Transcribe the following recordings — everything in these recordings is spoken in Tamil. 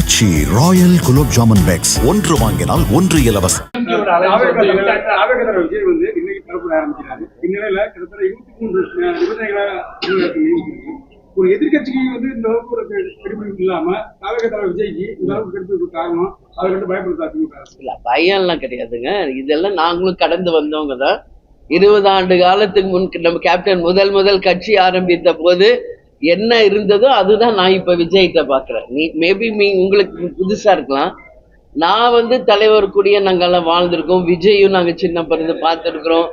Aachi royal gulab jamun packs. ஒன்று வாங்கினால் ஒன்று இலவசம். ஒரு எதிர்கட்சிக்கு வந்து இந்த அளவுக்கு ஒரு கெடுபிடிப்பு இல்லாம ஆவேகதர விஜய்க்கு இந்த அளவுக்கு கெடுப்பதற்கு காரணம் அவர்கிட்ட கண்டு இல்ல பயம் எல்லாம் கிடையாதுங்க. இதெல்லாம் நாங்களும் கடந்து வந்தவங்க தான். இருபது ஆண்டு காலத்துக்கு முன் நம்ம கேப்டன் முதல் முதல் கட்சி ஆரம்பித்த போது என்ன இருந்ததோ அதுதான் நான் இப்ப விஜய்கிட்ட பாக்குறேன். நீ மேபி மீ உங்களுக்கு புதுசா இருக்கலாம். நான் வந்து தலைவர் கூடிய நாங்கெல்லாம் வாழ்ந்திருக்கோம். விஜயும் நாங்க சின்ன பிறந்து பார்த்துருக்குறோம்.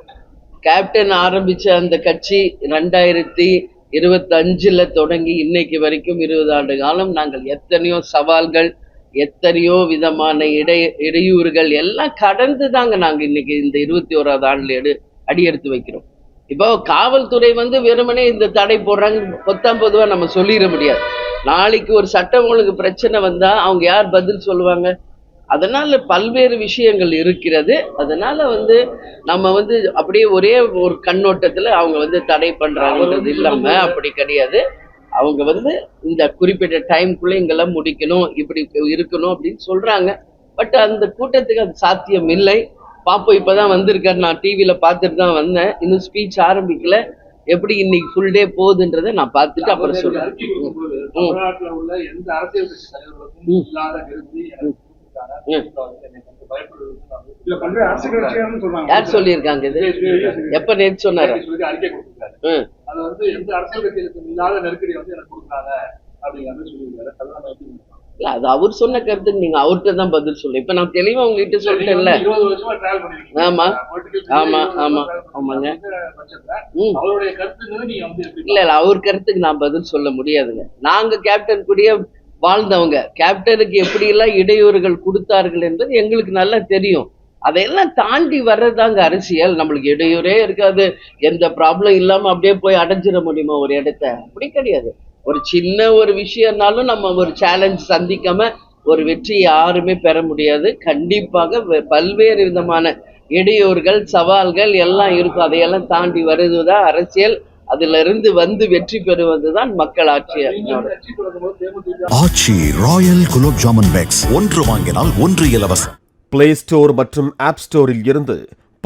கேப்டன் ஆரம்பிச்ச அந்த கட்சி ரெண்டாயிரத்தி இருபத்தஞ்சில் தொடங்கி இன்னைக்கு வரைக்கும் இருபது ஆண்டு காலம் நாங்கள் எத்தனையோ சவால்கள் எத்தனையோ விதமான இடை இடையூறுகள் எல்லாம் கடந்து தாங்க நாங்கள் இன்னைக்கு இந்த இருபத்தி ஓராவது ஆண்டில் எடு அடியெடுத்து வைக்கிறோம். இப்போ காவல்துறை வந்து வெறுமனே இந்த தடை போடுறாங்க. பொத்தாம் பொதுவாக நம்ம சொல்லிட முடியாது. நாளைக்கு ஒரு சட்டம் ஒழுங்கு பிரச்சனை வந்தா அவங்க யார் பதில் சொல்லுவாங்க? அதனால பல்வேறு விஷயங்கள் இருக்கிறது. அதனால வந்து நம்ம வந்து அப்படியே ஒரே ஒரு கண்ணோட்டத்துல அவங்க வந்து தடை பண்றாங்கன்றது இல்லாம அப்படி கிடையாது. அவங்க வந்து இந்த குறிப்பிட்ட டைம்குள்ள இங்கெல்லாம் முடிக்கணும் இப்படி இருக்கணும் அப்படின்னு சொல்றாங்க. பட் அந்த கூட்டத்துக்கு அது சாத்தியம் இல்லை பாப்போம் இப்பதான் வந்திருக்காரு. நான் டிவியில பார்த்துட்டு தான் வந்தேன். இன்னும் ஸ்பீச் ஆரம்பிக்கல. எப்படி இன்னைக்கு ஃபுல் டே போகுதுன்றதை நான் பார்த்துட்டு அப்புறம் சொல்றேன். யார் சொல்லியிருக்காங்க இது? எப்ப நேத்து சொன்னாரு. அது வந்து எந்த அரசியல் கட்சிகளுக்கும் இல்லாத நெருக்கடியை வந்து எனக்கு கொடுக்குறாங்க அப்படிங்கிற மாதிரி சொல்லியிருக்காரு இல்ல அது அவர் சொன்ன கருத்துக்கு நீங்க அவர்கிட்ட தான் பதில் சொல்லு இப்ப நான் தெளிவா உங்ககிட்ட சொல்லிட்டேன்ல. ஆமா. ஆமா, ஆமா, ஆமாங்க. இல்ல இல்ல அவர் கருத்துக்கு நான் பதில் சொல்ல முடியாதுங்க. நாங்க கேப்டன் கூடயே வாழ்ந்தவங்க. கேப்டனுக்கு எப்படி எல்லாம் இடையூறுகள் கொடுத்தார்கள் என்பது எங்களுக்கு நல்லா தெரியும். அதையெல்லாம் தாண்டி வர்றதாங்க அரசியல். நம்மளுக்கு இடையூறே இருக்காது. எந்த ப்ராப்ளம் இல்லாம அப்படியே போய் அடைஞ்சிட முடியுமா ஒரு இடத்த? அப்படி கிடையாது. ஒரு சின்ன ஒரு விஷயம்னாலும் நம்ம ஒரு சேலஞ்ச் சந்திக்காம ஒரு வெற்றி யாருமே பெற முடியாது. கண்டிப்பாக பல்வேறு விதமான இடையூறுகள் சவால்கள் எல்லாம் இருக்கும். அதையெல்லாம் தாண்டி வருவதுதான் அரசியல். அதுல இருந்து வந்து வெற்றி பெறுவதுதான் மக்கள் ஆட்சி ஆச்சி ராயல் குலோப் ஜாமுன் பேக்ஸ். ஒன்று வாங்கினால் ஒன்று இலவசம். பிளே ஸ்டோர் மற்றும் ஆப் ஸ்டோரில் இருந்து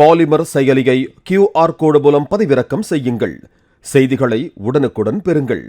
பாலிமர் செயலியை கியூஆர் கோடு மூலம் பதிவிறக்கம் செய்யுங்கள். செய்திகளை உடனுக்குடன் பெறுங்கள்.